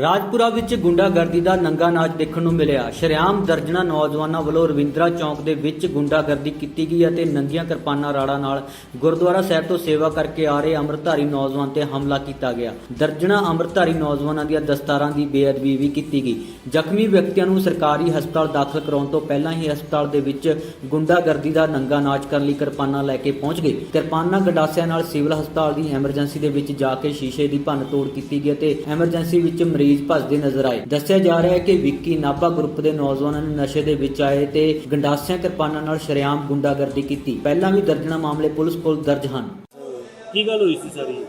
ਰਾਜਪੁਰਾ ਵਿੱਚ ਗੁੰਡਾਗਰਦੀ ਦਾ ਨੰਗਾ ਨਾਚ ਦੇਖਣ ਨੂੰ ਮਿਲਿਆ। ਸ਼ਰਿਆਮ ਦਰਜਨਾ ਨੌਜਵਾਨਾਂ ਵੱਲੋਂ ਰਵਿੰਦਰਾ ਚੌਂਕ ਦੇ ਵਿੱਚ ਗੁੰਡਾਗਰਦੀ ਕੀਤੀ ਗਈ ਅਤੇ ਨੰਗੀਆਂ ਕਿਰਪਾਨਾਂ ਰਾੜਾਂ ਨਾਲ ਗੁਰਦੁਆਰਾ ਸਾਹਿਬ ਤੋਂ ਸੇਵਾ ਕਰਕੇ ਆ ਰਹੇ ਅੰਮ੍ਰਿਤਧਾਰੀ ਨੌਜਵਾਨ ਤੇ ਹਮਲਾ ਕੀਤਾ ਗਿਆ। ਦਰਜਨਾ ਅੰਮ੍ਰਿਤਧਾਰੀ ਨੌਜਵਾਨਾਂ ਦੀਆਂ ਦਸਤਾਰਾਂ ਦੀ ਬੇਅਦਬੀ ਵੀ ਕੀਤੀ ਗਈ। ਜ਼ਖਮੀ ਵਿਅਕਤੀਆਂ ਨੂੰ ਸਰਕਾਰੀ ਹਸਪਤਾਲ ਦਾਖਲ ਕਰਾਉਣ ਤੋਂ ਪਹਿਲਾਂ ਹੀ ਹਸਪਤਾਲ ਦੇ ਵਿੱਚ ਗੁੰਡਾਗਰਦੀ ਦਾ ਨੰਗਾ ਨਾਚ ਕਰਨ ਲਈ ਕਿਰਪਾਨਾਂ ਲੈ ਕੇ ਪਹੁੰਚ ਗਏ। ਕਿਰਪਾਨਾਂ ਗਡਾਸਿਆਂ ਨਾਲ ਸਿਵਲ ਹਸਪਤਾਲ ਦੀ ਐਮਰਜੈਂਸੀ ਦੇ ਵਿੱਚ ਜਾ ਕੇ ਸ਼ੀਸ਼ੇ ਦੀ ਭੰਨ ਤੋੜ ਕੀਤੀ ਗਈ ਅਤੇ ਐਮਰਜੈਂਸੀ ਵਿੱਚ ਮਰੀਜ਼ ਭੱਜਦੇ ਨਜ਼ਰ ਆਏ। ਦੱਸਿਆ ਜਾ ਰਿਹਾ ਹੈ ਕਿ ਵਿੱਕੀ ਨਾਭਾ ਗਰੁੱਪ ਦੇ ਨੌਜਵਾਨਾਂ ਨੇ ਨਸ਼ੇ ਦੇ ਵਿੱਚ ਆਏ ਤੇ ਗੰਡਾਸਿਆਂ ਕਿਰਪਾਨਾਂ ਨਾਲ ਸ਼ਰੇਆਮ ਗੁੰਡਾਗਰਦੀ ਕੀਤੀ। ਪਹਿਲਾਂ ਵੀ ਦਰਜਨਾ ਮਾਮਲੇ ਪੁਲਿਸ ਕੋਲ ਦਰਜ ਹਨ। ਕੀ ਗੱਲ ਹੋਈ ਸੀ ਸਾਰੀ?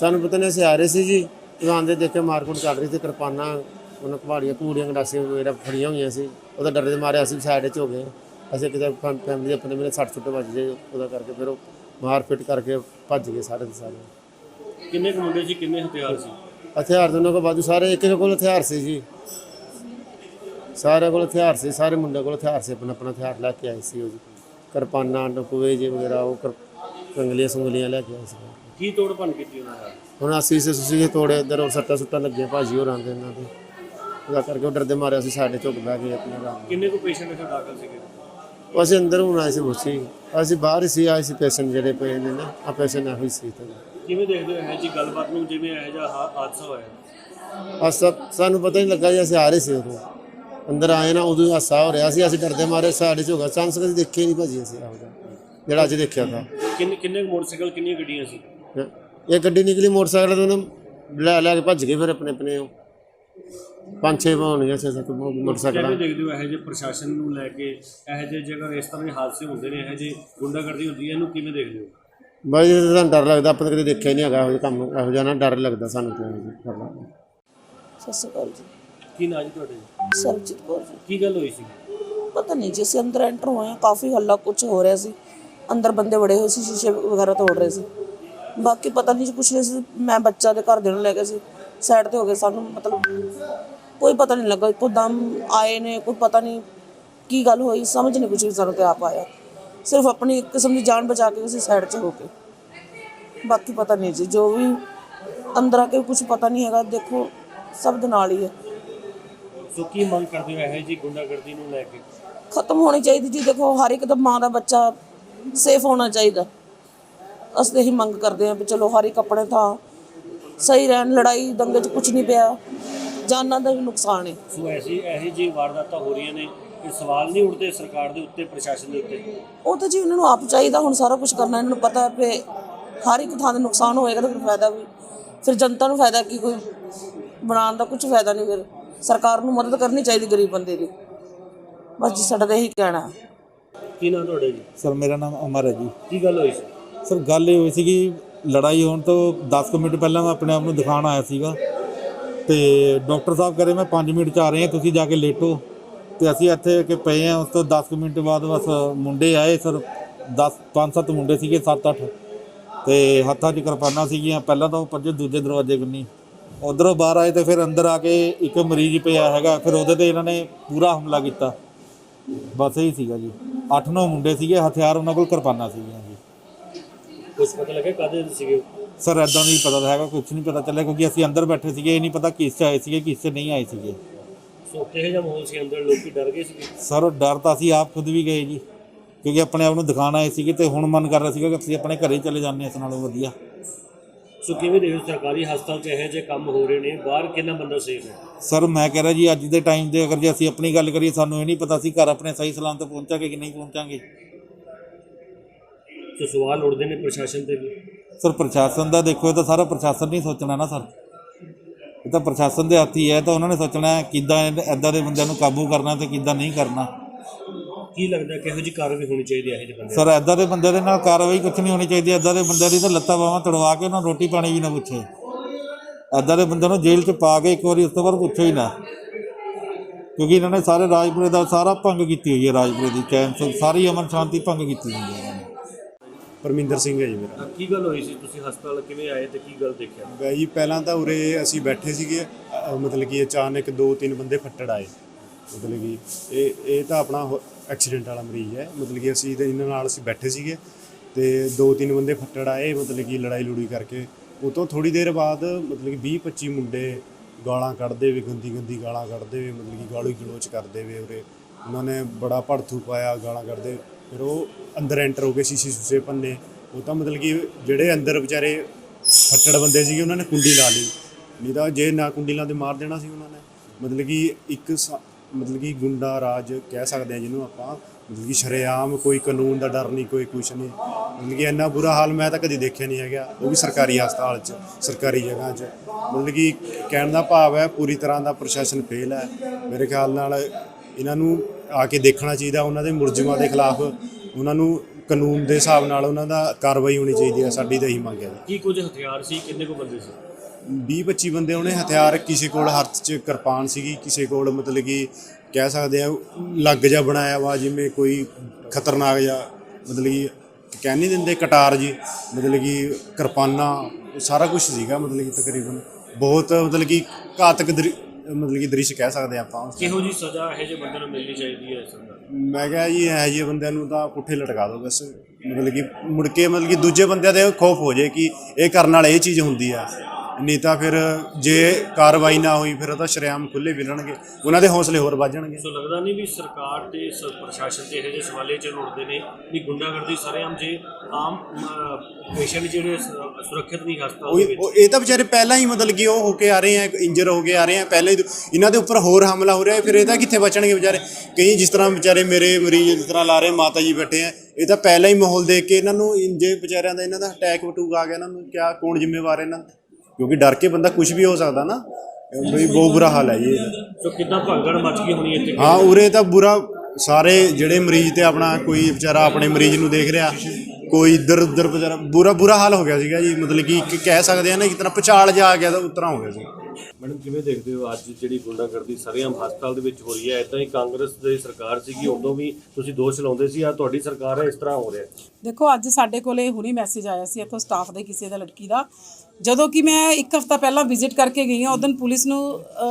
ਸਾਨੂੰ ਪਤਾ ਨਹੀਂ ਅਸੀਂ ਆ ਰਹੇ ਸੀ ਜੀ। ਦੁਕਾਨ ਦੇ ਦੇਖ ਕੇ ਮਾਰਕੁੱਟ ਚੱਲ ਰਹੀ ਸੀ ਕਿਰਪਾਨਾਂ ਉਹਨਾਂ ਕੁਹਾੜੀਆਂ ਕੂੜੀਆਂ ਗੰਡਾਸੀਆਂ ਵਗੈਰਾ ਫੜੀਆਂ ਹੋਈਆਂ ਸੀ। ਉਹਦਾ ਡਰ ਦੇ ਮਾਰੇ ਅਸੀਂ ਸਾਈਡ 'ਚ ਹੋ ਗਏ। ਅਸੀਂ ਕਿਤੇ ਫੈਮਿਲੀ ਆਪਣੇ ਮੇਰੇ 60 ਸੁੱਟ ਵੱਜ ਜੇ ਉਹਦਾ ਕਰਕੇ ਫਿਰ ਉਹ ਮਾਰ ਕਰਕੇ ਭੱਜ ਗਏ ਸਾਰੇ ਦੇ ਸਾਰੇ। ਕਿੰਨੇ ਕੁ ਮੁੰਡੇ ਸੀ ਕਿੰਨੇ ਹਥਿਆਰ ਸੀ? ਹਥਿਆਰ ਦੋਨੋਂ ਕੋਲ ਬਾਜੂ ਸਾਰੇ ਇੱਕ ਇੱਕ ਕੋਲ ਹਥਿਆਰ ਸੀ ਜੀ। ਸਾਰਿਆਂ ਕੋਲ ਹਥਿਆਰ ਸੀ ਸਾਰੇ ਮੁੰਡਿਆਂ ਕੋਲ ਹਥਿਆਰ ਸੀ ਆਪਣਾ ਆਪਣਾ ਹਥਿਆਰ ਲੈ ਕੇ ਆਏ ਸੀ ਉਹ ਜੀ। ਕਿਰਪਾਨਾਂ ਟਕੂਏ ਜੇ ਵਗੈਰਾ ਉਹ ਕੰਗਲੀਆਂ ਸੰਗਲੀਆਂ ਲੈ ਕੇ ਆਏ ਸੀ। ਕੀ ਤੋੜ ਭੰਨ ਕੀਤੀ ਉਹਨਾਂ ਨਾਲ? ਹੁਣ ਅਸੀਂ ਸੇ ਸੁਸੀ ਤੋੜੇ ਇੱਧਰ ਉਹ ਸੱਟਾ ਸੁੱਟਾਂ ਲੱਗੇ ਭਾਜੀ ਹੋਰਾਂ ਦੇ ਇਹਨਾਂ ਦੇ। ਉਹਦਾ ਕਰਕੇ ਉਹ ਡਰਦੇ ਮਾਰੇ ਅਸੀਂ ਸਾਡੇ ਝੁੱਕ ਬਹਿ ਗਏ ਆਪਣੇ ਆਰਾਮ ਕਿੰਨੇ ਕੁ ਪੇਸ਼ੈਂਟ ਇੱਥੇ ਦਾਖਲ ਸੀਗੇ। ਉਹ ਅਸੀਂ ਅੰਦਰ ਹੁਣ ਆਏ ਸੀ ਮੁੱਸੀ ਅਸੀਂ ਬਾਹਰ ਸੀ ਆਏ ਸੀ ਪੇਸ਼ੈਂਟ ਜਿਹੜੇ ਪਏ ਨੇ ਨਾ ਆ ਪੇਸ਼ੈਂਟ ਇਹੋ ਹੀ ਸੀ ਤੇ ਕਿਵੇਂ ਦੇਖਦੇ ਹੋ ਇਹ ਜੀ ਗੱਲਬਾਤ ਨੂੰ ਜਿਵੇਂ ਇਹੋ ਜਿਹਾ ਹਾ- ਹਾਦਸਾ ਹੋਇਆ? ਅਸ ਸਾਨੂੰ ਪਤਾ ਨਹੀਂ ਲੱਗਾ ਜੀ ਅਸੀਂ ਆ ਰਹੇ ਸੀ ਉਦੋਂ। ਅੰਦਰ ਆਏ ਨਾ ਉਦੋਂ ਹਾਸਾ ਹੋ ਰਿਹਾ ਸੀ ਅਸੀਂ ਡਰਦੇ ਮਾਰੇ ਸਾਡੇ ਝੁਕਾ ਚਾਂਸ ਕਦੇ ਦੇਖੇ ਨਹੀਂ ਭਾਜੀ ਅਸੀਂ ਆਉਂਦਾ ਜਿਹੜਾ ਅੱਜ ਦੇਖਿਆ ਤਾਂ। ਕਿੰਨੇ ਕਿੰਨੇ ਕੁ ਮੋਟਰਸਾਈਕਲ ਕਿੰਨੀਆਂ ਗੱਡੀਆਂ ਸੀ? ਇਹ ਗੱਡੀ ਨਿਕਲੀ ਮੋਟਰਸਾਈਕਲ ਤੋਂ ਉਹਨੇ ਲੈ ਲੈ ਕੇ ਭੱਜ ਗਏ ਫਿਰ ਆਪਣੇ ਆਪਣੇ ਉਹ। ਪੰਜ ਛੇ ਹੋਣਗੇ ਛੇ ਸੱਤ ਮੋਟਰਸਾਈਕਲਾਂ। ਕਿਵੇਂ ਦੇਖਦੇ ਹੋ ਇਹੋ ਜਿਹੇ ਪ੍ਰਸ਼ਾਸਨ ਨੂੰ ਲੈ ਕੇ ਇਹੋ ਜਿਹੇ ਜਗ੍ਹਾ ਇਸ ਤਰ੍ਹਾਂ ਦੇ ਹਾਦਸੇ ਹੁੰਦੇ ਨੇ ਇਹੋ ਜਿਹੇ ਗੁੰਡਾਗਰਦੀ ਹੁੰਦੀ ਹੈ ਇਹਨੂੰ ਕਿਵੇਂ ਦੇਖਦੇ ਹੋ? ਬਾਈ ਜੀ ਸਾਨੂੰ ਡਰ ਲੱਗਦਾ ਆਪਾਂ ਤਾਂ ਕਦੇ ਦੇਖਿਆ ਨਹੀਂ ਹੈਗਾ ਇਹੋ ਜਿਹਾ ਕੰਮ। ਇਹੋ ਜਿਹਾ ਨਾ ਡਰ ਲੱਗਦਾ ਸਾਨੂੰ ਤਾਂ ਇਹੋ ਜਿਹਾ ਕਰਨਾ ਸਤਿ ਸ਼੍ਰੀ ਅਕਾਲ ਜੀ। ਕੀ ਨਾਂ ਜੀ ਤੁਹਾਡੇ ਸਰਬਜੀਤ ਕੌਰ ਜੀ। ਕੀ ਗੱਲ ਹੋਈ ਸੀ? ਪਤਾ ਨਹੀਂ ਜੀ ਅਸੀਂ ਅੰਦਰ ਐਂਟਰ ਹੋਏ ਹਾਂ ਕਾਫੀ ਹੱਲਾ ਕੁਝ ਹੋ ਰਿਹਾ ਸੀ। ਅੰਦਰ ਬੰਦੇ ਵੜੇ ਹੋਏ ਸੀ ਸ਼ੀਸ਼ੇ ਵਗੈਰਾ ਤੋੜ ਰਹੇ ਸੀ। ਬਾਕੀ ਪਤਾ ਨਹੀਂ ਜੀ ਕੁਛ ਨਹੀਂ ਸੀ ਮੈਂ ਬੱਚਾ ਦੇ ਘਰ ਦੇ ਨੂੰ ਲੈ ਕੇ ਸੀ। ਸਾਈਡ ਤੇ ਹੋ ਗਏ ਸਾਨੂੰ ਮਤਲਬ ਕੋਈ ਪਤਾ ਨਹੀਂ ਲੱਗਾ ਇੱਕੋ ਦਮ ਆਏ ਨੇ ਕੋਈ ਪਤਾ ਨਹੀਂ ਕੀ ਗੱਲ ਹੋਈ ਸਮਝ ਨਹੀਂ ਕੁਛ ਵੀ ਸਾਨੂੰ ਤੇ ਆਪ ਆਇਆ। ਸਿਰਫ ਆਪਣੀ ਇੱਕ ਕਿਸਮ ਦੀ ਜਾਨ ਬਚਾ ਕੇ ਅਸੀਂ ਸਾਈਡ 'ਚ ਹੋ ਕੇ। ਬਾਕੀ ਪਤਾ ਨਹੀਂ ਜੀ ਜੋ ਵੀ ਅੰਦਰ ਆ ਕੇ ਕੁਝ ਪਤਾ ਨਹੀਂ ਹੈਗਾ ਦੇਖੋ ਸਭ ਦੇ ਨਾਲ ਹੀ ਹੈ। ਸੋ ਕੀ ਮੰਗ ਕਰਦੇ ਹੋ ਇਹੋ ਜਿਹੀ ਗੁੰਡਾਗਰਦੀ ਨੂੰ ਲੈ ਕੇ? ਖਤਮ ਹੋਣੀ ਚਾਹੀਦੀ ਜੀ ਦੇਖੋ ਹਰ ਇੱਕ ਦਾ ਮਾਂ ਦਾ ਬੱਚਾ ਸੇਫ ਹੋਣਾ ਚਾਹੀਦਾ। ਅਸੀਂ ਇਹੀ ਮੰਗ ਕਰਦੇ ਹਾਂ ਵੀ ਚਲੋ ਹਰ ਇੱਕ ਆਪਣੇ ਥਾਂ ਸਹੀ ਰਹਿਣ ਲੜਾਈ ਦੰਗੇ 'ਚ ਕੁਝ ਨਹੀਂ ਪਿਆ। ਜਾਨਾਂ ਦਾ ਵੀ ਨੁਕਸਾਨ ਹੈ। ਸੋ ਐਸੀ ਇਹੋ ਜਿਹੀ ਵਾਰਦਾਤਾਂ ਹੋ ਰਹੀਆਂ ਨੇ ਇਹ ਸਵਾਲ ਨਹੀਂ ਉੱਠਦੇ ਸਰਕਾਰ ਦੇ ਉੱਤੇ ਪ੍ਰਸ਼ਾਸਨ ਦੇ ਉੱਤੇ? ਉਹ ਤਾਂ ਜੀ ਉਹਨਾਂ ਨੂੰ ਆਪ ਚਾਹੀਦਾ ਹੁਣ ਸਾਰਾ ਕੁਝ ਕਰਨਾ ਇਹਨਾਂ ਨੂੰ ਪਤਾ ਹੈ ਕਿ ਹਰ ਇੱਕ ਥਾਂ ਤੇ ਨੁਕਸਾਨ ਹੋਏਗਾ ਤਾਂ ਫਿਰ ਫਾਇਦਾ ਵੀ ਫਿਰ ਜਨਤਾ ਨੂੰ ਫਾਇਦਾ ਕੀ ਕੋਈ ਬਣਾਉਣ ਦਾ ਕੁਝ ਫਾਇਦਾ ਨਹੀਂ ਫਿਰ। ਸਰਕਾਰ ਨੂੰ ਮਦਦ ਕਰਨੀ ਚਾਹੀਦੀ ਗਰੀਬ ਬੰਦੇ ਦੀ। ਬਸ ਜੀ ਸਾਡਾ ਤਾਂ ਇਹੀ ਕਹਿਣਾ ਕੀ ਨਾਂ ਤੁਹਾਡਾ ਜੀ? ਸਰ ਮੇਰਾ ਨਾਮ ਅਮਰ ਹੈ ਜੀ। ਕੀ ਗੱਲ ਹੋਈ? ਸੀ ਸਰ ਗੱਲ ਇਹ ਹੋਈ ਸੀ ਕਿ ਲੜਾਈ ਹੋਣ ਤੋਂ 10 ਕੁ ਮਿੰਟ ਪਹਿਲਾਂ ਮੈਂ ਆਪਣੇ ਆਪ ਨੂੰ ਦਿਖਾਣ ਆਇਆ ਸੀਗਾ ਤੇ ਡਾਕਟਰ ਸਾਹਿਬ ਕਰੇ ਮੈਂ 5 ਮਿੰਟ ਚ ਆ ਰਹੇ ਹਾਂ ਤੁਸੀਂ ਜਾ ਕੇ ਲੇਟੋ। ਤੇ ਅਸੀਂ ਇੱਥੇ ਕਿ ਪਏ ਆ ਉਸ ਤੋਂ 10 ਕੁ ਮਿੰਟ ਬਾਅਦ ਬਸ ਮੁੰਡੇ ਆਏ ਸਰ 10 5-7 ਮੁੰਡੇ ਸੀਗੇ 7-8 ਤੇ ਹੱਥਾਂ 'ਚ ਕਿਰਪਾਨਾਂ ਸੀਗੀਆਂ ਪਹਿਲਾਂ ਤਾਂ ਉਹ ਭੱਜੇ ਦੂਜੇ ਦਰਵਾਜ਼ੇ ਕੰਨੀ। ਉਧਰੋਂ ਬਾਹਰ ਆਏ ਤੇ ਫਿਰ ਅੰਦਰ ਆ ਕੇ ਇੱਕ ਮਰੀਜ਼ ਪਿਆ ਹੈਗਾ ਫਿਰ ਉਹਦੇ ਤੇ ਇਹਨਾਂ ਨੇ ਪੂਰਾ ਹਮਲਾ ਕੀਤਾ। ਬਸ ਇਹੀ ਸੀਗਾ ਜੀ। 8-9 ਮੁੰਡੇ ਸੀਗੇ ਹਥਿਆਰ ਉਹਨਾਂ ਕੋਲ ਕਿਰਪਾਨਾਂ ਸੀਗੀਆਂ ਜੀ। ਕੁਝ ਪਤਾ ਲੱਗਿਆ ਕਾਦੇ ਸੀਗੇ? ਸਰ ਐਦਾਂ ਨਹੀਂ ਪਤਾ ਹੈਗਾ ਕੁਝ ਨਹੀਂ ਪਤਾ ਚੱਲਿਆ ਕਿਉਂਕਿ ਅਸੀਂ ਅੰਦਰ ਬੈਠੇ ਸੀਗੇ ਇਹ ਨਹੀਂ ਪਤਾ ਕਿਸ 'ਚ ਆਏ ਸੀਗੇ ਕਿਸ 'ਚ ਨਹੀਂ ਆਏ ਸੀਗੇ। ਸੋ ਕਿਹੋ ਜਿਹਾ ਮਾਹੌਲ ਸੀ ਅੰਦਰ ਲੋਕੀ ਡਰ ਗਏ ਸੀਗੇ। ਸਰ ਡਰ ਤਾਂ ਅਸੀਂ ਆਪ ਖੁਦ ਵੀ ਗਏ ਜੀ ਕਿਉਂਕਿ ਆਪਣੇ ਆਪ ਨੂੰ ਦਿਖਾਣ ਆਏ ਸੀਗੇ ਤੇ ਹੁਣ ਮਨ ਕਰ ਰਿਹਾ ਸੀਗਾ ਕਿ ਅਸੀਂ ਆਪਣੇ ਘਰੇ ਹੀ ਚਲੇ ਜਾਂਦੇ ਇਸ ਨਾਲੋਂ ਵਧੀਆ। ਸੋ ਕਿਵੇਂ ਦੇਖੋ ਸਰਕਾਰੀ ਹਸਪਤਾਲ 'ਚ ਇਹੋ ਜਿਹੇ ਕੰਮ ਹੋ ਰਹੇ ਨੇ? ਬਾਹਰ ਕਿੰਨਾ ਬੰਦਾ ਸੇਫ ਹੈ? ਸਰ ਮੈਂ ਕਹਿ ਰਿਹਾ ਜੀ ਅੱਜ ਦੇ ਟਾਈਮ ਦੇ ਅਗਰ ਜੇ ਅਸੀਂ ਆਪਣੀ ਗੱਲ ਕਰੀਏ ਸਾਨੂੰ ਇਹ ਨਹੀਂ ਪਤਾ ਸੀ ਘਰ ਆਪਣੇ ਸਹੀ ਸਲਾਮਤ ਪਹੁੰਚਾਂਗੇ ਕਿ ਨਹੀਂ ਪਹੁੰਚਾਂਗੇ। ਸੋ ਸਵਾਲ ਉੱਠਦੇ ਨੇ ਪ੍ਰਸ਼ਾਸਨ ਤੇ ਵੀ। ਸਰ ਪ੍ਰਸ਼ਾਸਨ ਦਾ ਦੇਖੋ ਇਹ ਤਾਂ ਸਾਰਾ ਪ੍ਰਸ਼ਾਸਨ ਨਹੀਂ ਸੋਚਣਾ ਨਾ ਸਰ। ਤਾਂ ਪ੍ਰਸ਼ਾਸਨ ਦੇ ਹੱਥ ਹੀ ਹੈ ਤਾਂ ਉਹਨਾਂ ਨੇ ਸੋਚਣਾ ਹੈ ਕਿੱਦਾਂ ਐਦਾਂ ਦੇ ਬੰਦਿਆਂ ਨੂੰ ਕਾਬੂ ਕਰਨਾ ਤੇ ਕਿੱਦਾਂ ਨਹੀਂ ਕਰਨਾ। ਕੀ ਲੱਗਦਾ ਕਿਹੋ ਜਿਹੀ ਕਾਰਵਾਈ ਹੋਣੀ ਚਾਹੀਦੀ ਹੈ ਇਹੋ ਜਿਹੇ ਬੰਦੇ ਸਰ ਐਦਾਂ ਦੇ ਬੰਦੇ ਦੇ ਨਾਲ ਕਾਰਵਾਈ ਕੁਝ ਨਹੀਂ ਹੋਣੀ ਚਾਹੀਦੀ ਐਦਾਂ ਦੇ ਬੰਦਿਆਂ ਦੀ ਤਾਂ ਲੱਤਾਂ ਬਾਹਾਂ ਤੜਵਾ ਕੇ ਉਹਨਾਂ ਨੂੰ ਰੋਟੀ ਪਾਣੀ ਵੀ ਨਾ ਪੁੱਛੇ। ਐਦਾਂ ਦੇ ਬੰਦਿਆਂ ਨੂੰ ਜੇਲ੍ਹ 'ਚ ਪਾ ਕੇ ਇੱਕ ਵਾਰੀ ਉਸ ਤੋਂ ਬਾਅਦ ਪੁੱਛੋ ਹੀ ਨਾ। ਕਿਉਂਕਿ ਇਹਨਾਂ ਨੇ ਸਾਰੇ ਰਾਜਪੁਰੇ ਦਾ ਸਾਰਾ ਭੰਗ ਕੀਤੀ ਹੋਈ ਹੈ ਰਾਜਪੁਰੇ ਦੀ ਚੈਨ ਸਾਰੀ ਅਮਨ ਸ਼ਾਂਤੀ ਭੰਗ ਕੀਤੀ ਹੋਈ ਹੈ। ਪਰਮਿੰਦਰ ਸਿੰਘ ਹੈ ਜੀ ਮੇਰਾ। ਕੀ ਗੱਲ ਹੋਈ ਸੀ? ਤੁਸੀਂ ਹਸਪਤਾਲ ਕਿਵੇਂ ਆਏ ਤੇ ਕੀ ਗੱਲ ਦੇਖਿਆ? ਬਾਈ ਜੀ ਪਹਿਲਾਂ ਤਾਂ ਉਰੇ ਅਸੀਂ ਬੈਠੇ ਸੀਗੇ ਅ, ਮਤਲਬ ਕਿ ਅਚਾਨਕ ਦੋ ਤਿੰਨ ਬੰਦੇ ਫੱਟੜ ਆਏ। ਮਤਲਬ ਕਿ ਇਹ ਇਹ ਤਾਂ ਆਪਣਾ ਐਕਸੀਡੈਂਟ ਵਾਲਾ ਮਰੀਜ਼ ਹੈ। ਮਤਲਬ ਕਿ ਅਸੀਂ ਤੇ ਇਹਨਾਂ ਨਾਲ ਅਸੀਂ ਬੈਠੇ ਸੀਗੇ ਤੇ ਦੋ ਤਿੰਨ ਬੰਦੇ ਫੱਟੜ ਆਏ ਮਤਲਬ ਕਿ ਲੜਾਈ ਲੜੂਈ ਕਰਕੇ। ਉਹ ਤੋਂ ਥੋੜੀ ਦੇਰ ਬਾਅਦ ਮਤਲਬ ਕਿ 20 25 ਮੁੰਡੇ ਗਾਲਾਂ ਕੱਢਦੇ ਵੀ ਗੰਦੀ ਗੰਦੀ ਗਾਲਾਂ ਕੱਢਦੇ ਵੀ ਮਤਲਬ ਕਿ ਗਾਲੀ ਗਲੋਚ ਕਰਦੇ ਵੀ ਉਰੇ। ਉਹਨਾਂ ਨੇ ਬੜਾ ਭੜਥੂ ਪਾਇਆ ਗਾਲਾਂ ਕੱਢਦੇ। ਫਿਰ ਉਹ ਅੰਦਰ ਐਂਟਰ ਹੋ ਕੇ ਸ਼ੀਸ਼ੇ ਸੂਸੇ ਭੰਨੇ। ਉਹ ਤਾਂ ਮਤਲਬ ਕਿ ਜਿਹੜੇ ਅੰਦਰ ਵਿਚਾਰੇ ਫੱਟੜ ਬੰਦੇ ਸੀਗੇ, ਉਹਨਾਂ ਨੇ ਕੁੰਡੀ ਲਾ ਲਈ। ਨਹੀਂ ਤਾਂ ਜੇ ਨਾ ਕੁੰਡੀ ਲਾਉਂਦੇ, ਮਾਰ ਦੇਣਾ ਸੀ ਉਹਨਾਂ ਨੇ। ਮਤਲਬ ਕਿ ਇੱਕ ਮਤਲਬ ਕਿ ਗੁੰਡਾ ਰਾਜ ਕਹਿ ਸਕਦੇ ਆ ਜਿਹਨੂੰ ਆਪਾਂ। ਮਤਲਬ ਕਿ ਸ਼ਰੇਆਮ ਕੋਈ ਕਾਨੂੰਨ ਦਾ ਡਰ ਨਹੀਂ, ਕੋਈ ਕੁਛ ਨਹੀਂ। ਮਤਲਬ ਕਿ ਇੰਨਾ ਬੁਰਾ ਹਾਲ ਮੈਂ ਤਾਂ ਕਦੀ ਦੇਖਿਆ ਨਹੀਂ ਹੈਗਾ। ਉਹ ਵੀ ਸਰਕਾਰੀ ਹਸਪਤਾਲ 'ਚ, ਸਰਕਾਰੀ ਜਗ੍ਹਾ 'ਚ। ਮਤਲਬ ਕਿ ਕਹਿਣ ਦਾ ਭਾਵ ਹੈ, ਪੂਰੀ ਤਰ੍ਹਾਂ ਦਾ ਪ੍ਰਸ਼ਾਸਨ ਫੇਲ ਹੈ। ਮੇਰੇ ਖਿਆਲ ਨਾਲ ਇਹਨਾਂ ਨੂੰ ਆ ਕੇ ਦੇਖਣਾ ਚਾਹੀਦਾ ਉਹਨਾਂ ਦੇ ਮੁਲਜ਼ਮਾਂ ਦੇ ਖਿਲਾਫ ਉਹਨਾਂ ਨੂੰ ਕਾਨੂੰਨ ਦੇ ਹਿਸਾਬ ਨਾਲ ਉਹਨਾਂ ਦਾ ਕਾਰਵਾਈ ਹੋਣੀ ਚਾਹੀਦੀ ਹੈ ਸਾਡੀ ਤਾਂ ਇਹੀ ਮੰਗ ਹੈ। ਕੀ ਕੁਝ ਹਥਿਆਰ ਸੀ? ਕਿੰਨੇ ਕੁ ਬੰਦੇ ਸੀ? 20 25 ਬੰਦੇ ਉਹਨੇ ਹਥਿਆਰ ਕਿਸੇ ਕੋਲ ਹੱਥ 'ਚ ਕਿਰਪਾਨ ਸੀਗੀ ਕਿਸੇ ਕੋਲ ਮਤਲਬ ਕਿ ਕਹਿ ਸਕਦੇ ਆ ਲੱਗ ਜਾ ਬਣਾਇਆ ਵਾ ਜਿਵੇਂ ਕੋਈ ਖਤਰਨਾਕ ਜਿਹਾ ਮਤਲਬ ਕਿ ਕਹਿ ਨਹੀਂ ਦਿੰਦੇ ਕਟਾਰ ਜੀ ਮਤਲਬ ਕਿ ਕਿਰਪਾਨਾਂ ਸਾਰਾ ਕੁਝ ਸੀਗਾ ਮਤਲਬ ਕਿ ਤਕਰੀਬਨ। ਬਹੁਤ ਮਤਲਬ ਕਿ ਘਾਤਕ ਮਤਲਬ ਕਿ ਦ੍ਰਿਸ਼ ਕਹਿ ਸਕਦੇ ਆਪਾਂ ਕਿਹੋ ਜੀ ਸਜ਼ਾ ਇਹੋ ਜਿਹੇ ਬੰਦੇ ਨੂੰ ਮਿਲਣੀ ਚਾਹੀਦੀ ਹੈ ਸਰਕਾਰ ਮੈਂ ਕਿਹਾ ਜੀ ਇਹੋ ਜਿਹੇ ਬੰਦਿਆਂ ਨੂੰ ਤਾਂ ਪੁੱਠੇ ਲਟਕਾ ਦਿਓ ਬਸ। ਮਤਲਬ ਕਿ ਮੁੜ ਕੇ ਮਤਲਬ ਕਿ ਦੂਜੇ ਬੰਦਿਆਂ ਦੇ ਖੌਫ ਹੋ ਜਾਏ ਕਿ ਇਹ ਕਰਨ ਨਾਲ ਇਹ ਚੀਜ਼ ਹੁੰਦੀ ਆ। ਨਹੀਂ ਤਾਂ ਫਿਰ ਜੇ ਕਾਰਵਾਈ ਨਾ ਹੋਈ ਫਿਰ ਉਹ ਤਾਂ ਸ਼ਰੇਆਮ ਖੁੱਲੇ ਮਿਲਣਗੇ। ਉਹਨਾਂ ਦੇ ਹੌਸਲੇ ਹੋਰ ਵੱਧ ਜਾਣਗੇ। ਸੋ ਲੱਗਦਾ ਨਹੀਂ ਵੀ ਸਰਕਾਰ ਤੇ ਸ- ਪ੍ਰਸ਼ਾਸਨ ਤੇ ਇਹੋ ਜਿਹੇ ਸਵਾਲੇ ਚੱਲ ਉੱਠਦੇ ਨੇ ਵੀ ਗੁੰਡਾਗਰਦੀ ਸਰੇਆਮ ਜੇ ਆਮ ਪੇਸ਼ੈਂਟ ਜਿਹੜੇ ਸੁ- ਸੁਰੱਖਿਅਤ ਨਹੀਂ ਹਸਪਤਾਲ ਦੇ ਉਹ ਵਿੱਚ। ਉਹ- ਇਹ ਤਾਂ ਵਿਚਾਰੇ ਪਹਿਲਾਂ ਹੀ ਮਤਲਬ ਕਿ ਉਹ ਹੋ ਕੇ ਆ ਰਹੇ ਆ ਇੰਜਰ ਹੋ ਕੇ ਆ ਰਹੇ ਆ ਪਹਿਲਾਂ ਹੀ ਇਹਨਾਂ ਦੇ ਉੱਪਰ ਹੋਰ ਹਮਲਾ ਹੋ ਰਿਹਾ ਹੈ, ਫਿਰ ਇਹ ਤਾਂ ਕਿੱਥੇ ਬਚਣਗੇ ਵਿਚਾਰੇ? ਕਈ ਜਿਸ ਤਰ੍ਹਾਂ ਵਿਚਾਰੇ ਮੇਰੇ ਮਰੀਜ਼ ਜਿਸ ਤਰ੍ਹਾਂ ਲਾ ਰਹੇ ਮਾਤਾ ਜੀ ਬੈਠੇ ਆ ਇਹ ਤਾਂ ਪਹਿਲਾਂ ਹੀ ਮਾਹੌਲ ਦੇਖ ਕੇ ਇਹਨਾਂ ਨੂੰ ਜੇ ਵਿਚਾਰਿਆਂ ਦਾ ਇਹਨਾਂ ਦਾ ਅਟੈਕ ਵਟੂਕ ਆ ਗਿਆ ਇਹਨਾਂ ਨੂੰ ਕਿਆ ਕੌਣ ਜ਼ਿੰਮੇਵਾਰ ਹੈ ਇਹਨਾਂ ਦਾ? ਕਿਉਂਕਿ ਡਰ ਕੇ ਬੰਦਾ ਕੁਝ ਵੀ ਹੋ ਸਕਦਾ ਨਾ। ਬਈ ਬਹੁਤ ਬੁਰਾ ਹਾਲ ਹੈ ਜੀ। ਸੋ ਕਿੱਦਾਂ ਭਗੜ ਮਚ ਗਈ ਹੋਣੀ ਇੱਥੇ? ਹਾਂ ਉਰੇ ਤਾਂ ਬੁਰਾ ਸਾਰੇ ਜਿਹੜੇ ਮਰੀਜ਼ ਤੇ ਆਪਣਾ ਕੋਈ ਵਿਚਾਰਾ ਆਪਣੇ ਮਰੀਜ਼ ਨੂੰ ਦੇਖ ਰਿਹਾ ਕੋਈ ਇੱਧਰ ਉੱਧਰ ਵਿਚਾਰਾ ਬੁਰਾ ਬੁਰਾ ਹਾਲ ਹੋ ਗਿਆ ਸੀਗਾ ਜੀ। ਮਤਲਬ ਕਿ ਇੱਕ ਕਹਿ ਸਕਦੇ ਆ ਨਾ ਇੱਕ ਤਰ੍ਹਾਂ ਪਚਾਲ ਜਾ ਆ ਗਿਆ ਤਾਂ ਉਤਰਾ ਹੋ ਗਿਆ ਸੀ। ਮੈਡਮ ਕਿਵੇਂ ਦੇਖਦੇ ਹੋ, ਅੱਜ ਜਿਹੜੀ ਗੁੰਡਾਗਰਦੀ ਸਰੇਆਮ ਹਸਪਤਾਲ ਦੇ ਵਿੱਚ ਹੋ ਰਹੀ ਹੈ ਇਦਾਂ ਹੀ ਕਾਂਗਰਸ ਦੀ ਸਰਕਾਰ ਸੀਗੀ, ਉਦੋਂ ਵੀ ਤੁਸੀਂ ਦੋਸ਼ ਲਾਉਂਦੇ ਸੀ ਆ ਤੁਹਾਡੀ ਸਰਕਾਰ ਹੈ, ਇਸ ਤਰ੍ਹਾਂ ਹੋ ਰਿਹਾ ਦੇਖੋ, ਅੱਜ ਸਾਡੇ ਕੋਲੇ ਹੁਣੀ ਮੈਸੇਜ ਆਇਆ ਸੀ, ਇੱਥੋਂ ਸਟਾਫ ਦੇ ਕਿਸੇ ਦਾ, ਲੜਕੀ ਦਾ। ਜਦੋਂ ਕਿ ਮੈਂ ਇੱਕ ਹਫਤਾ ਪਹਿਲਾਂ ਵਿਜ਼ਿਟ ਕਰਕੇ ਗਈ ਹਾਂ ਉਦੋਂ ਪੁਲਿਸ ਨੂੰ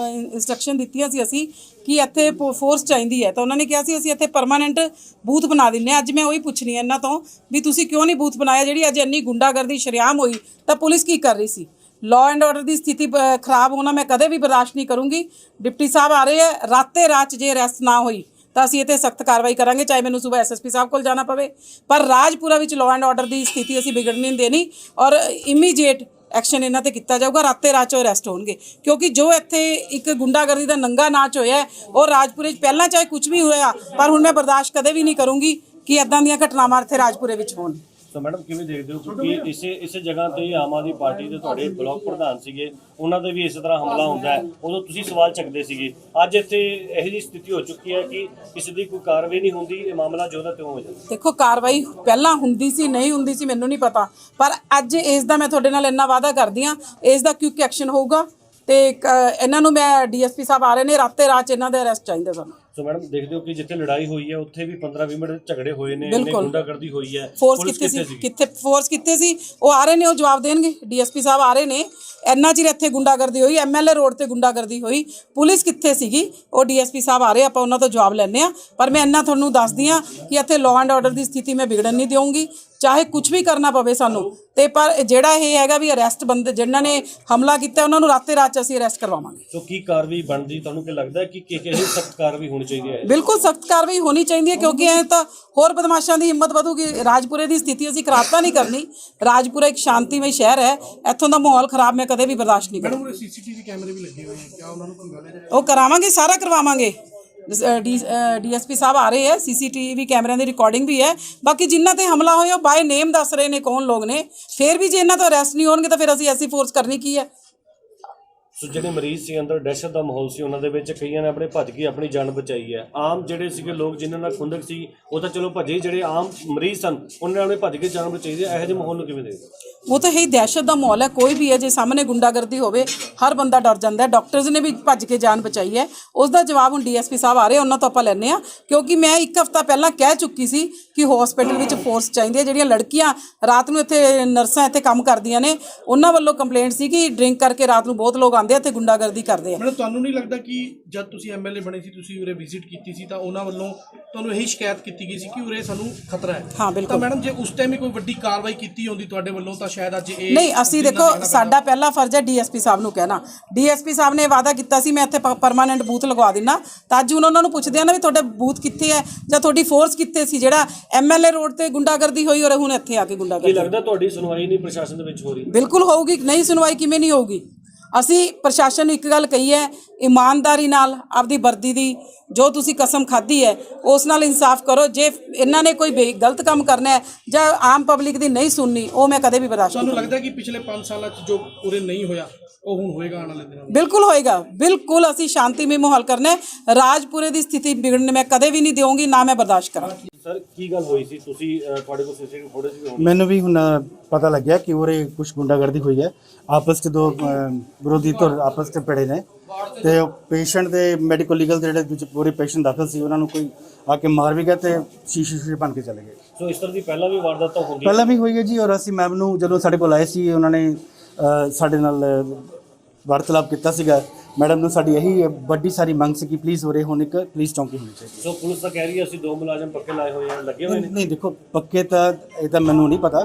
ਇਨਸਟਰਕਸ਼ਨ ਦਿੱਤੀਆਂ ਸੀ ਅਸੀਂ ਕਿ ਇੱਥੇ ਫੋਰਸ ਚਾਹੀਦੀ ਹੈ। ਤਾਂ ਉਹਨਾਂ ਨੇ ਕਿਹਾ ਸੀ, ਅਸੀਂ ਇੱਥੇ ਪਰਮਾਨੈਂਟ ਬੂਥ ਬਣਾ ਦਿੰਨੇ ਹਾਂ। ਅੱਜ ਮੈਂ ਉਹੀ ਪੁੱਛਣੀ ਇਹਨਾਂ ਤੋਂ ਵੀ ਤੁਸੀਂ ਕਿਉਂ ਨਹੀਂ ਬੂਥ ਬਣਾਇਆ? ਜਿਹੜੀ ਅੱਜ ਇੰਨੀ ਗੁੰਡਾਗਰਦੀ ਸ਼ਰੇਆਮ ਹੋਈ, ਤਾਂ ਪੁਲਿਸ ਕੀ ਕਰ ਰਹੀ ਸੀ? ਲਾਅ ਐਂਡ ਆਰਡਰ ਦੀ ਸਥਿਤੀ ਬ- ਖਰਾਬ ਹੋਣਾ ਮੈਂ ਕਦੇ ਵੀ ਬਰਦਾਸ਼ਤ ਨਹੀਂ ਕਰੂੰਗੀ। ਡਿਪਟੀ ਸਾਹਿਬ ਆ ਰਹੇ ਹੈ ਰਾਤੇ ਰਾਤ 'ਚ ਜੇ ਰੈਸਟ ਨਾ ਹੋਈ, ਤਾਂ ਅਸੀਂ ਇਹ 'ਤੇ ਸਖਤ ਕਾਰਵਾਈ ਕਰਾਂਗੇ, ਚਾਹੇ ਮੈਨੂੰ ਸਵੇਰ ਐਸਐਸਪੀ ਸਾਹਿਬ ਕੋਲ ਜਾਣਾ ਪਵੇ। ਪਰ ਰਾਜਪੁਰਾ ਵਿੱਚ ਲਾਅ ਐਂਡ ਆਰਡਰ ਦੀ ਸਥਿਤੀ ਅਸੀਂ ਵਿਗੜਨ ਨਹੀਂ ਦੇਣੀ ਔਰ ਇਮੀਡੀਏਟ ਐਕਸ਼ਨ ਇਹਨਾਂ ਤੇ ਕੀਤਾ ਜਾਊਗਾ, ਰਾਤੇ ਰਾਤ 'ਚ ਅਰੈਸਟ ਹੋਣਗੇ। ਕਿਉਂਕਿ ਜੋ ਇੱਥੇ ਇੱਕ ਗੁੰਡਾਗਰਦੀ ਦਾ ਨੰਗਾ ਨਾਚ ਹੋਇਆ ਉਹ ਰਾਜਪੁਰੇ 'ਚ ਪਹਿਲਾਂ ਚਾਹੇ ਕੁਝ ਵੀ ਹੋਇਆ, ਪਰ ਹੁਣ ਮੈਂ ਬਰਦਾਸ਼ਤ ਕਦੇ ਵੀ ਨਹੀਂ ਕਰੂੰਗੀ ਕਿ ਇਦਾਂ ਦੀਆਂ ਘਟਨਾਵਾਂ ਇੱਥੇ ਰਾਜਪੁਰੇ ਵਿੱਚ ਹੋਣ। ਸੋ ਮੈਡਮ ਕਿਵੇਂ ਦੇਖਦੇ ਹੋ? ਕਿਉਂਕਿ ਇਸੇ ਇਸੇ ਜਗ੍ਹਾ ਤੇ ਆਮ ਆਦਮੀ ਪਾਰਟੀ ਦੇ ਤੁਹਾਡੇ ਬਲਾਕ ਪ੍ਰਧਾਨ ਸੀਗੇ ਉਹਨਾਂ ਦੇ ਵੀ ਇਸੇ ਤਰ੍ਹਾਂ ਹਮਲਾ ਹੁੰਦਾ ਹੈ। ਉਦੋਂ ਤੁਸੀਂ ਸਵਾਲ ਚੱਕਦੇ ਸੀਗੇ। ਅੱਜ ਇੱਥੇ ਇਹੋ ਜਿਹੀ ਸਥਿਤੀ ਹੋ ਚੁੱਕੀ ਹੈ ਕਿ ਕਿਸੇ ਦੀ ਕੋਈ ਕਾਰਵਾਈ ਨਹੀਂ ਹੁੰਦੀ ਇਹ ਮਾਮਲਾ ਜੋ ਦਾ ਤਿਉਂ ਹੋ ਜਾਂਦਾ। ਦੇਖੋ ਕਾਰਵਾਈ ਪਹਿਲਾਂ ਹੁੰਦੀ ਸੀ ਨਹੀਂ ਹੁੰਦੀ ਸੀ ਮੈਨੂੰ ਨਹੀਂ ਪਤਾ। ਪਰ ਅੱਜ ਇਸ ਦਾ ਮੈਂ ਤੁਹਾਡੇ ਨਾਲ ਇੰਨਾ ਵਾਅਦਾ ਕਰਦੀ ਆ ਇਸ ਦਾ ਕਿਉਂ ਐਕਸ਼ਨ ਹੋਊਗਾ। ਤੇ ਇਹਨਾਂ ਨੂੰ ਮੈਂ ਡੀਐਸਪੀ ਸਾਹਿਬ ਆ ਰਹੇ ਨੇ ਰਾਤੇ ਰਾਤ ਇਹਨਾਂ ਦੇ ਅਰੈਸਟ ਚਾਹੀਦਾ ਸਾਨੂੰ। ਸੋ ਮੈਡਮ ਦੇਖਦੇ ਹੋ ਕਿ ਜਿੱਥੇ ਲੜਾਈ ਹੋਈ ਹੈ ਉੱਥੇ ਵੀ 15-20 ਮਿੰਟ ਝਗੜੇ ਹੋਏ ਨੇ ਬਿਲਕੁਲ। ਗੁੰਡਾਗਰਦੀ ਹੋਈ ਹੈ ਫੋਰਸ ਕਿੱਥੇ ਸੀ? ਕਿੱਥੇ ਫੋਰਸ ਕਿੱਥੇ ਸੀ ਉਹ ਆ ਰਹੇ ਨੇ ਉਹ ਜਵਾਬ ਦੇਣਗੇ। ਡੀਐਸਪੀ ਸਾਹਿਬ ਆ ਰਹੇ ਨੇ ਇੰਨਾ ਚਿਰ ਇੱਥੇ ਗੁੰਡਾਗਰਦੀ ਹੋਈ ਐਮਐਲਏ ਰੋਡ ਤੇ ਗੁੰਡਾਗਰਦੀ ਹੋਈ ਪੁਲਿਸ ਕਿੱਥੇ ਸੀਗੀ? ਉਹ ਡੀਐਸਪੀ ਸਾਹਿਬ ਆ ਰਹੇ ਆਪਾਂ ਉਹਨਾਂ ਤੋਂ ਜਵਾਬ ਲੈਣੇ ਆ ਪਰ ਮੈਂ ਇੰਨਾ ਤੁਹਾਨੂੰ ਦੱਸਦੀ ਆ ਕਿ ਇੱਥੇ ਲਾਅ ਐਂਡ ਆਰਡਰ ਦੀ ਸਥਿਤੀ ਮੈਂ ਵਿਗੜਨ ਨਹੀਂ ਦੇਵਾਂਗੀ। ਚਾਹੇ ਕੁਝ ਵੀ ਕਰਨਾ ਪਵੇ ਸਾਨੂੰ। ਤੇ ਪਰ ਜਿਹੜਾ ਇਹ ਹੈਗਾ ਵੀ ਅਰੈਸਟ ਬੰਦੇ ਜਿਨ੍ਹਾਂ ਨੇ ਹਮਲਾ ਕੀਤਾ ਉਹਨਾਂ ਨੂੰ ਰਾਤੇ ਰਾਤ 'ਚ ਅਸੀਂ ਅਰੈਸਟ ਕਰਵਾਵਾਂਗੇ। ਸੋ ਕੀ ਕਾਰਵਾਈ ਬਣਦੀ? ਤੁਹਾਨੂੰ ਕੀ ਲੱਗਦਾ ਕਿ ਕਿ ਕਿਸੇ ਸਖਤ ਕਾਰਵਾਈ ਹੋਣੀ ਚਾਹੀਦੀ ਹੈ? ਬਿਲਕੁਲ ਸਖਤ ਕਾਰਵਾਈ ਹੋਣੀ ਚਾਹੀਦੀ ਹੈ ਕਿਉਂਕਿ ਐ ਤਾਂ ਹੋਰ ਬਦਮਾਸ਼ਾਂ ਦੀ ਹਿੰਮਤ ਵਧੂਗੀ। ਰਾਜਪੁਰੇ ਦੀ ਸਥਿਤੀ ਅਸੀਂ ਖਰਾਬ ਤਾਂ ਨਹੀਂ ਕਰਨੀ। ਰਾਜਪੁਰਾ ਇੱਕ ਸ਼ਾਂਤੀਮਈ ਸ਼ਹਿਰ ਹੈ। ਇੱਥੋਂ ਦਾ ਮਾਹੌਲ ਖਰਾਬ ਮੈਂ ਕਦੇ ਵੀ ਬਰਦਾਸ਼ਤ ਨਹੀਂ ਕਰਾਂਗੀ ਸੀਸੀਟੀਵੀ ਕੈਮਰੇ ਵੀ ਲੱਗੇ ਹੋਏ ਆ ਕਿਆ ਉਹਨਾਂ ਨੂੰ ਕੋਈ ਗੱਲ ਹੈ ਉਹ ਕਰਾਵਾਂਗੇ ਸਾਰਾ ਕਰਵਾਵਾਂਗੇ। ਡੀਐਸਪੀ ਸਾਹਿਬ ਆ ਰਹੇ ਹੈ, ਸੀਸੀਟੀਵੀ ਕੈਮਰਿਆਂ ਦੀ ਰਿਕਾਰਡਿੰਗ ਵੀ ਹੈ। ਬਾਕੀ ਜਿਨ੍ਹਾਂ ਤੇ ਹਮਲਾ ਹੋਇਆ ਉਹ ਬਾਏ ਨੇਮ ਦੱਸ ਰਹੇ ਨੇ ਕੌਣ ਲੋਕ ਨੇ। ਫਿਰ ਵੀ ਜੇ ਇਹਨਾਂ ਤੋਂ ਅਰੈਸਟ ਨਹੀਂ ਹੋਣਗੇ ਤਾਂ ਫਿਰ ਅਸੀਂ ਐਸੀ ਫੋਰਸ ਕਰਨੀ ਕੀ ਹੈ? ਸੋ ਜਿਹੜੇ ਮਰੀਜ਼ ਸੀ ਅੰਦਰ ਦਹਿਸ਼ਤ ਦਾ ਮਾਹੌਲ ਸੀ, ਉਹਨਾਂ ਦੇ ਵਿੱਚ ਕਈਆਂ ਨੇ ਆਪਣੇ ਭੱਜ ਕੇ ਆਪਣੀ ਜਾਨ ਬਚਾਈ ਹੈ। ਆਮ ਜਿਹੜੇ ਸੀਗੇ ਲੋਕ ਜਿਨ੍ਹਾਂ ਨਾਲ ਖੁੰਦਕ ਸੀ, ਉਹ ਤਾਂ ਚਲੋ ਭੱਜੇ ਜਿਹੜੇ ਆਮ ਮਰੀਜ਼ ਸਨ, ਉਹਨਾਂ ਨੇ ਭੱਜ ਕੇ ਜਾਨ ਬਚਾਈ ਹੈ। ਇਹੋ ਜਿਹੇ ਮਾਹੌਲ ਨੂੰ ਕਿਵੇਂ ਦੇਖਦੇ ਉਹ ਤਾਂ ਹੈ ਦਹਿਸ਼ਤ ਦਾ ਮਾਹੌਲ ਹੈ, ਕੋਈ ਵੀ ਹੈ, ਜੇ ਸਾਹਮਣੇ ਗੁੰਡਾਗਰਦੀ ਹੋਵੇ, ਹਰ ਬੰਦਾ ਡਰ ਜਾਂਦਾ ਹੈ। ਡਾਕਟਰਸ ਨੇ ਵੀ ਭੱਜ ਕੇ ਜਾਨ ਬਚਾਈ ਹੈ। ਉਸ ਦਾ ਜਵਾਬ ਹੁਣ ਡੀਐਸਪੀ ਸਾਹਿਬ ਆ ਰਹੇ, ਉਹਨਾਂ ਤੋਂ ਆਪਾਂ ਲੈਣੇ ਆ ਕਿਉਂਕਿ ਮੈਂ ਇੱਕ ਹਫਤਾ ਪਹਿਲਾਂ ਕਹਿ ਚੁੱਕੀ ਸੀ ਕਿ ਹਸਪੀਟਲ ਵਿੱਚ ਫੋਰਸ ਚਾਹੀਦੀ ਹੈ ਜਿਹੜੀਆਂ ਲੜਕੀਆਂ ਰਾਤ ਨੂੰ ਇੱਥੇ ਨਰਸਾਂ ਇੱਥੇ ਕੰਮ ਕਰਦੀਆਂ ਨੇ, ਉਹਨਾਂ ਵੱਲੋਂ ਕੰਪਲੇਂਟ ਸੀ ਕਿ ਡਰਿੰਕ ਕਰਕੇ ਰਾਤ ਨੂੰ ਬਹੁਤ ਲੋਕ ਆਉਂਦੇ ਆ ਤੇ ਗੁੰਡਾਗਰਦੀ ਕਰਦੇ ਆ। ਮੈਨੂੰ ਤੁਹਾਨੂੰ ਨਹੀਂ ਲੱਗਦਾ ਕਿ ਜਦ ਤੁਸੀਂ ਐਮਐਲਏ ਬਣੇ ਸੀ ਤੁਸੀਂ ਉਰੇ ਵਿਜ਼ਿਟ ਕੀਤੀ ਸੀ ਤਾਂ ਉਹਨਾਂ ਵੱਲੋਂ ਤੁਹਾਨੂੰ ਇਹੀ ਸ਼ਿਕਾਇਤ ਕੀਤੀ ਗਈ ਸੀ ਕਿ ਉਰੇ ਸਾਨੂੰ ਖਤਰਾ ਹੈ? ਹਾਂ, ਬਿਲਕੁਲ। ਤਾਂ ਮੈਡਮ ਜੇ ਉਸ ਟਾਈਮ ਹੀ ਕੋਈ ਵੱਡੀ ਕਾਰਵਾਈ ਕੀਤੀ ਹੁੰਦੀ ਤੁਹਾਡੇ ਵੱਲੋਂ ਤਾਂ ਸ਼ਾਇਦ ਅੱਜ ਇਹ ਨਹੀਂ ਅਸੀਂ ਦੇਖੋ ਸਾਡਾ ਪਹਿਲਾ ਫਰਜ਼ ਹੈ ਡੀਐਸਪੀ ਸਾਹਿਬ ਨੂੰ ਕਹਿਣਾ। ਡੀਐਸਪੀ ਸਾਹਿਬ ਨੇ ਵਾਅਦਾ ਕੀਤਾ ਸੀ ਮੈਂ ਇੱਥੇ ਪਰਮਾਨੈਂਟ ਬੂਥ ਲਗਵਾ ਦਿੰਨਾ। ਤਾਂ ਅੱਜ ਹੁਣ ਉਹਨਾਂ ਨੂੰ ਪੁੱਛਦੇ ਆ ਨਾ ਵੀ ਤੁਹਾਡੇ ਬੂਥ ਕਿੱਥੇ ਹੈ ਜਾਂ ਤੁਹਾਡੀ ਫੋਰਸ ਕਿੱਥੇ ਸੀ ਜਿਹੜਾ ਐਮਐਲਏ ਰੋਡ ਤੇ ਗੁੰਡਾਗਰਦੀ ਹੋਈ ਔਰ ਹੁਣ ਇੱਥੇ ਆ ਕੇ ਕੀ ਗੁੰਡਾਗਰਦੀ। ਲੱਗਦਾ ਤੁਹਾਡੀ ਸੁਣਵਾਈ ਨਹੀਂ ਪ੍ਰਸ਼ਾਸਨ ਦੇ ਵਿੱਚ ਹੋ ਰਹੀ? ਬਿਲਕੁਲ ਹੋਊਗੀ ਨਹੀਂ ਸੁਣਵਾਈ ਕਿਵੇਂ ਨਹੀਂ ਹੋਊਗੀ? ਅਸੀਂ ਪ੍ਰਸ਼ਾਸਨ ਨੂੰ ਇੱਕ ਗੱਲ ਕਹੀ ਹੈ ਇਮਾਨਦਾਰੀ ਨਾਲ ਆਪਦੀ ਵਰਦੀ ਦੀ ਜੋ ਤੁਸੀਂ ਕਸਮ ਖਾਧੀ ਹੈ ਉਸ ਨਾਲ ਇਨਸਾਫ ਕਰੋ। ਜੇ ਇਹਨਾਂ ਨੇ ਕੋਈ ਬੇ- ਗਲਤ ਕੰਮ ਕਰਨਾ ਹੈ ਜਾਂ ਆਮ ਪਬਲਿਕ ਦੀ ਨਹੀਂ ਸੁਣਨੀ ਉਹ ਮੈਂ ਕਦੇ ਵੀ ਬਰਦਾਸ਼ਤ ਨਹੀਂ ਤੁਹਾਨੂੰ ਲੱਗਦਾ ਕਿ ਪਿਛਲੇ 5 ਸਾਲਾਂ 'ਚ ਜੋ ਉਰੇ ਨਹੀਂ ਹੋਇਆ ਉਹ ਹੁਣ ਹੋਏਗਾ ਆਉਣ ਵਾਲੇ ਦਿਨਾਂ 'ਚ ਬਿਲਕੁਲ ਹੋਏਗਾ। ਬਿਲਕੁਲ ਅਸੀਂ ਸ਼ਾਂਤੀਮਈ ਮਾਹੌਲ ਕਰਨਾ ਹੈ। ਰਾਜਪੁਰੇ ਦੀ ਸਥਿਤੀ ਵਿਗੜਨ ਮੈਂ ਕਦੇ ਵੀ ਨਹੀਂ ਦੇਵਾਂਗੀ ਨਾ ਮੈਂ ਬਰਦਾਸ਼ਤ ਕਰਾਂਗੀ। ਸਰ ਕੀ ਗੱਲ ਹੋਈ ਸੀ? ਤੁਸੀਂ ਅਹ, ਤੁਹਾਡੇ ਕੋਲ ਸੀਸੀਟੀਵੀ ਫੁਟੇਜ ਵੀ ਹੋਣੀ ਮੈਨੂੰ ਵੀ ਹੁਣ ਪਤਾ ਲੱਗਿਆ ਕਿ ਉਰੇ ਕੁਝ ਗੁੰਡਾਗਰਦੀ ਹੋਈ ਹੈ। ਆਪਸ 'ਚ ਦੋ ਅਹ, ਵਿਰੋਧੀ ਧਿਰ ਆਪਸ 'ਚ ਪੜੇ ਨੇ। ਤੇ ਪੇਸ਼ੈਂਟ ਦੇ ਮੈਡੀਕਲ ਲੀਗਲ ਦੇ ਜਿਹੜੇ ਵਿੱਚ ਪੂਰੇ ਪੇਸ਼ੈਂਟ ਦਾਖਲ ਸੀ ਉਹਨਾਂ ਨੂੰ ਕੋਈ ਆ ਕੇ ਮਾਰ ਵੀ ਗਿਆ ਤੇ ਸ਼ੀਸ਼ੇ ਸ਼ੀਸ਼ੇ ਬਣ ਕੇ ਚਲੇ ਗਏ। ਸੋ ਇਸ ਤਰ੍ਹਾਂ ਦੀ ਪਹਿਲਾਂ ਵੀ ਵਾਰਦਾਤਾਂ ਹੁੰਦੀਆਂ ਪਹਿਲਾਂ ਵੀ ਹੋਈ ਹੈ ਜੀ ਔਰ ਅਸੀਂ ਮੈਮ ਨੂੰ ਜਦੋਂ ਸਾਡੇ ਕੋਲ ਆਏ ਸੀ ਉਹਨਾਂ ਨੇ ਸਾਡੇ ਨਾਲ ਵਾਰਤਾਲਾਪ ਕੀਤਾ ਸੀਗਾ। ਮੈਡਮ ਨੂੰ ਸਾਡੀ ਇਹੀ ਵੱਡੀ ਸਾਰੀ ਮੰਗ ਸੀ ਕਿ ਪਲੀਜ਼ ਉਰੇ ਹੁਣ ਇੱਕ ਪੁਲਿਸ ਚੌਂਕੀ ਹੋਣੀ ਚਾਹੀਦੀ। ਸੋ ਪੁਲਿਸ ਤਾਂ ਕਹਿ ਰਹੀ ਹੈ ਅਸੀਂ ਦੋ ਮੁਲਾਜ਼ਮ ਪੱਕੇ ਲਾਏ ਹੋਏ ਆ ਲੱਗੇ ਹੋਏ ਨੇ? ਨਹੀਂ ਦੇਖੋ ਪੱਕੇ ਤਾਂ ਇਹ ਤਾਂ ਮੈਨੂੰ ਨਹੀਂ ਪਤਾ।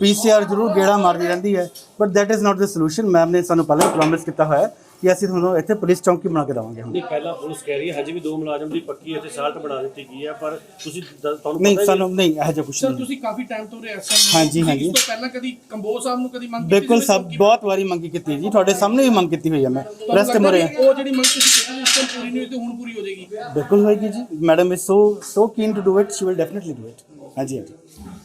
ਪੀਸੀਆਰ ਜ਼ਰੂਰ ਗੇੜਾ ਮਾਰਦੀ ਰਹਿੰਦੀ ਹੈ but that is not the solution ma'am ਨੇ ਸਾਨੂੰ ਪਹਿਲਾਂ ਪ੍ਰੋਮਿਸ ਕੀਤਾ ਹੋਇਆ ਹੈ ਕਿ ਅਸੀਂ ਤੁਹਾਨੂੰ ਇੱਥੇ ਪੁਲਿਸ ਚੌਂਕੀ ਬਣਾ ਕੇ ਦੇਵਾਂਗੇ ਹੁਣ। ਨਹੀਂ ਪਹਿਲਾਂ ਪੁਲਿਸ ਕਹਿ ਰਹੀ ਹੈ ਹਜੇ ਵੀ ਦੋ ਮੁਲਾਜ਼ਮ ਦੀ ਪੱਕੀ ਇੱਥੇ ਸਾਲਟ ਬਣਾ ਦਿੱਤੀ ਗਈ ਹੈ ਪਰ ਤੁਸੀਂ ਦ- ਤੁਹਾਨੂੰ ਨਹੀਂ ਪਤਾ ਹੀ ਸਾਨੂੰ ਨਹੀਂ ਇਹੋ ਜਿਹਾ ਕੁਝ ਸਰ ਨਹੀਂ। ਤੁਸੀਂ ਕਾਫੀ ਟਾਈਮ ਤੋਂ ਉਰੇ ਐਸਐਮ ਹਾਂਜੀ, ਹਾਂਜੀ। ਇਸ ਤੋਂ ਪਹਿਲਾਂ ਕਦੀ ਕੰਬੋਜ ਸਾਹਿਬ ਨੂੰ ਕਦੀ ਮੰਗ ਕੀਤੀ ਬਿਲਕੁਲ ਸੀ ਸਭ ਬਹੁਤ ਵਾਰੀ ਮੰਗੀ ਕੀਤੀ ਜੀ ਤੁਹਾਡੇ ਸਾਹਮਣੇ ਵੀ ਮੰਗ ਕੀਤੀ ਹੋਈ ਹੈ ਮੈਂ ਪ੍ਰੈਸ ਤੇ ਲੱਗਦਾ ਮਰੇ ਕਿ ਉਹ ਜਿਹੜੀ ਮੰਗ ਤੁਸੀਂ ਕੀਤੀ ਸੀ ਉਸ ਟਾਈਮ ਪੂਰੀ ਨਹੀਂ ਹੋਈ ਤੇ ਹੁਣ ਪੂਰੀ ਹੋ ਜਾਏਗੀ। ਬਿਲਕੁਲ ਹੋਏਗੀ ਜੀ madam is so so keen to do it she will definitely do it ਹਾਂਜੀ ਹਾਂਜੀ।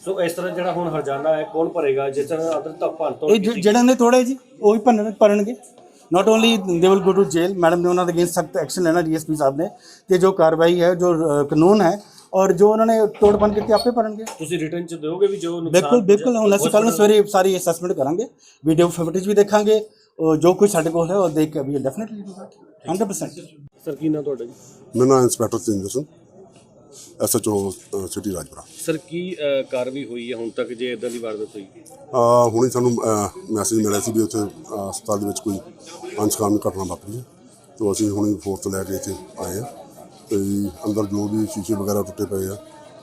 ਸੋ ਇਸ ਤਰ੍ਹਾਂ ਜਿਹੜਾ ਹੁਣ ਹਰਜਾਨਾ ਹੈ ਕੌਣ ਭਰੇਗਾ ਜਿਸ ਤਰ੍ਹਾਂ ਅੰਦਰ ਤੱਕ ਭੰਨ ਇਹ ਜਿ- ਜਿਹੜਾ ਨੇ ਤੋੜੇ ਜੀ ਉਹ ਭਰਨ ਭਰਨਗੇ। Not only they will go to jail madam ਨੇ ਉਹਨਾਂ ਦੇ ਅਗੇਂਸਟ ਸਖਤ ਐਕਸ਼ਨ ਲੈਣਾ ਡੀਐਸਪੀ ਸਾਹਿਬ ਨੇ ਤੇ ਜੋ ਕਾਰਵਾਈ ਹੈ ਜੋ ਕਾਨੂੰਨ ਹੈ ਔਰ ਜੋ ਉਹਨਾਂ ਨੇ ਤੋੜਪਨ ਕੀਤੀ ਆਪੇ ਭਰਨਗੇ ਤੁਸੀਂ ਰਿਟਰਨ ਚ ਦਿਓਗੇ ਵੀ ਜੋ ਨੁਕਸਾਨ ਬਿਲਕੁਲ ਬਿਲਕੁਲ ਹੁਣ ਅਸੀਂ ਕੱਲ ਨੂੰ ਸਵੇਰੇ ਸਾਰੀ ਅਸੈਸਮੈਂਟ ਕਰਾਂਗੇ ਵੀਡੀਓ ਫੁਟੇਜ ਵੀ ਦੇਖਾਂਗੇ ਜੋ ਕੁਝ ਸਾਡੇ ਕੋਲ ਹੈ ਉਹ ਦੇਖ ਕੇ ਵੀ ਡੈਫੀਨਿਟਲੀ ਡੂ ਦੈਟ 100% ਸਰ ਕੀ ਨਾ ਤੁਹਾਡਾ ਜੀ? ਮੇਰਾ ਨਾਮ inspector Tejinder Singh. SHO city Rajpura. Sir ਕੀ ਕਾਰਵਾਈ ਹੋਈ ਹੈ ਹੁਣ ਤੱਕ ਜੇ ਇਦਾਂ ਦੀ ਵਾਰਦਾਤ ਹੋਈ? ਅਹ ਹੁਣੇ ਸਾਨੂੰ ਮੈਸੇਜ ਮਿਲਿਆ ਸੀ ਵੀ ਉੱਥੇ ਅਹ, ਹਸਪਤਾਲ ਦੇ ਵਿੱਚ ਕੋਈ ਅਨਸਕਾਮੀ ਘਟਨਾ ਵਾਪਰੀ ਹੈ। ਤੇ ਅਸੀਂ ਹੁਣੇ ਫੋਰਸ ਲੈ ਕੇ ਇੱਥੇ ਆਏ ਆ ਤੇ ਅੰਦਰ ਜੋ ਵੀ ਸ਼ੀਸ਼ੇ ਵਗੈਰਾ ਟੁੱਟੇ ਪਏ ਆ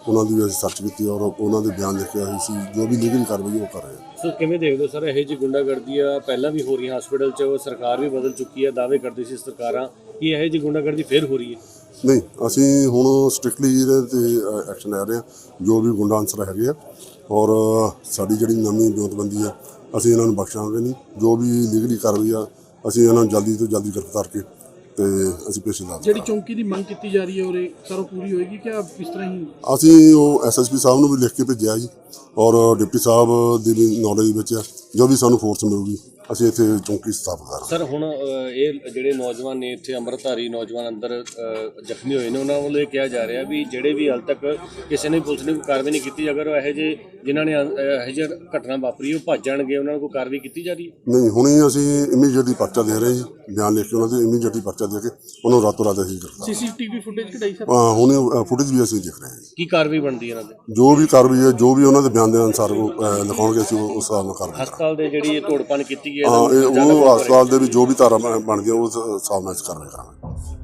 ਉਹਨਾਂ ਦੀ ਵੀ ਅਸੀਂ ਸਰਚ ਕੀਤੀ ਔਰ ਉਹਨਾਂ ਦੇ ਬਿਆਨ ਲਿਖੇ ਅਸੀਂ ਸੀ। ਜੋ ਵੀ ਲੀਗਲ ਕਾਰਵਾਈ ਉਹ ਕਰ ਰਹੇ ਆ ਸੋ ਕਿਵੇਂ ਦੇਖਦੇ ਹੋ ਸਰ ਇਹ ਜੀ ਗੁੰਡਾਗਰਦੀ ਆ? ਪਹਿਲਾਂ ਵੀ ਹੋ ਰਹੀਆਂ ਹਸਪੀਟਲ 'ਚ ਸਰਕਾਰ ਵੀ ਬਦਲ ਚੁੱਕੀ ਹੈ ਦਾਅਵੇ ਕਰਦੀ ਸੀ ਸਰਕਾਰਾਂ ਕਿ ਇਹ ਜੀ ਗੁੰਡਾਗਰਦੀ ਫੇਰ ਹੋ ਰਹੀ ਹੈ। ਨਹੀਂ ਅਸੀਂ ਹੁਣ ਸਟ੍ਰਿਕਟਲੀ ਇਹਦੇ ਤੇ ਐਕਸ਼ਨ ਲੈ ਰਹੇ ਆ ਜੋ ਵੀ ਗੁੰਡਾ ਅਨਸਰ ਹੈਗੇ ਆ। ਔਰ ਸਾਡੀ ਜਿਹੜੀ ਨਵੀਂ ਵਿਉਂਤਬੰਦੀ ਆ ਅਸੀਂ ਇਹਨਾਂ ਨੂੰ ਬਖਸ਼ਾਂਗੇ ਨਹੀਂ। ਜੋ ਵੀ ਲੀਗਲੀ ਕਾਰਵਾਈ ਆ ਅਸੀਂ ਇਹਨਾਂ ਨੂੰ ਜਲਦੀ ਤੋਂ ਜਲਦੀ ਗ੍ਰਿਫਤਾਰ ਕੇ ਤੇ ਅਸੀਂ ਪੇਸ਼ ਲਾ ਜਿਹੜੀ ਚੌਂਕੀ ਦੀ ਮੰਗ ਕੀਤੀ ਜਾ ਰਹੀ ਹੈ ਉਰੇ ਸਰ ਉਹ ਪੂਰੀ ਹੋਏਗੀ ਕਿ ਇਸ ਤਰ੍ਹਾਂ ਹੀ? ਅਸੀਂ ਉਹ ਐਸਐਸਪੀ ਸਾਹਿਬ ਨੂੰ ਵੀ ਲਿਖ ਕੇ ਭੇਜਿਆ ਜੀ ਔਰ ਡਿਪਟੀ ਸਾਹਿਬ ਦੀ ਵੀ ਨੌਲੇਜ ਵਿੱਚ ਆ ਜੋ ਵੀ ਸਾਨੂੰ ਫੋਰਸ ਮਿਲੂਗੀ ਅਸੀਂ ਇੱਥੇ ਚੌਂਕੀ ਸਥਾਪਿਤ ਕਰਾਂਗੇ ਸਰ ਹੁਣ ਅਹ, ਇਹ ਜਿਹੜੇ ਨੌਜਵਾਨ ਨੇ ਇੱਥੇ ਅੰਮ੍ਰਿਤਧਾਰੀ ਨੌਜਵਾਨ ਅੰਦਰ ਅਹ, ਜ਼ਖਮੀ ਹੋਏ ਨੇ ਉਹਨਾਂ ਵੱਲੋਂ ਇਹ ਕਿਹਾ ਜਾ ਰਿਹਾ ਵੀ ਜਿਹੜੇ ਵੀ ਹਾਲ ਤੱਕ ਕਿਸੇ ਨੇ ਪੁਲਿਸ ਨੇ ਕੋਈ ਕਾਰਵਾਈ ਨਹੀਂ ਕੀਤੀ ਅਗਰ ਉਹ ਇਹੋ ਜਿਹੇ ਜਿਨ੍ਹਾਂ ਨੇ ਅਹ, ਇਹੋ ਜਿਹੀ ਘਟਨਾ ਵਾਪਰੀ ਉਹ ਭੱਜ ਜਾਣਗੇ ਉਹਨਾਂ ਨੂੰ ਕੋਈ ਕਾਰਵਾਈ ਕੀਤੀ ਜਾ ਰਹੀ ਹੈ? ਨਹੀਂ ਹੁਣੇ ਅਸੀਂ ਇਮੀਡੀਏਟਲੀ ਪਰਚਾ ਦੇ ਰਹੇ ਜੀ ਬਿਆਨ ਲਿਖ ਕੇ ਉਹਨਾਂ ਦੇ ਇਮੀਡੀਏਟਲੀ ਪਰਚਾ ਦੇ ਕੇ ਉਹਨੂੰ ਰਾਤੋਂ ਰਾਤ ਅਸੀਂ ਗ੍ਰਿਫਤਾਰ ਸੀਸੀਟੀਵੀ ਫੁਟੇਜ ਕਢਾਈ ਸਰ? ਹਾਂ ਹੁਣੇ ਫੁਟੇਜ ਵੀ ਅਸੀਂ ਦੇਖ ਰਹੇ ਹਾਂ ਜੀ। ਕੀ ਕਾਰਵਾਈ ਬਣਦੀ ਹੈ ਇਹਨਾਂ ਦੇ? ਜੋ ਵੀ ਕਾਰਵਾਈ ਹੈ ਜੋ ਵੀ ਉਹਨਾਂ ਦੇ ਬਿਆਨ ਦੇ ਅਨੁਸਾਰ ਉਹ ਅਹ, ਲਿਖਾਉਣਗੇ ਅਸੀਂ ਉਹ- ਉਸ ਹਿਸਾਬ ਨਾਲ ਕਾਰਵਾਈ ਕਰਾਂਗੇ ਹਸਪਤਾਲ ਦੇ ਜਿਹੜੀ ਇਹ ਤੋੜਪਨ ਕੀਤੀ ਹੈ ਇਹ ਉਹ ਹਸਪਤਾਲ ਦੇ ਵੀ ਜੋ ਵੀ ਧਾਰਾ ਬਣ- ਬਣਦੀਆਂ ਉਸ ਹਿਸਾਬ ਨਾਲ ਅਸੀਂ ਕਾਰਵਾਈ ਕਰਾਂਗੇ।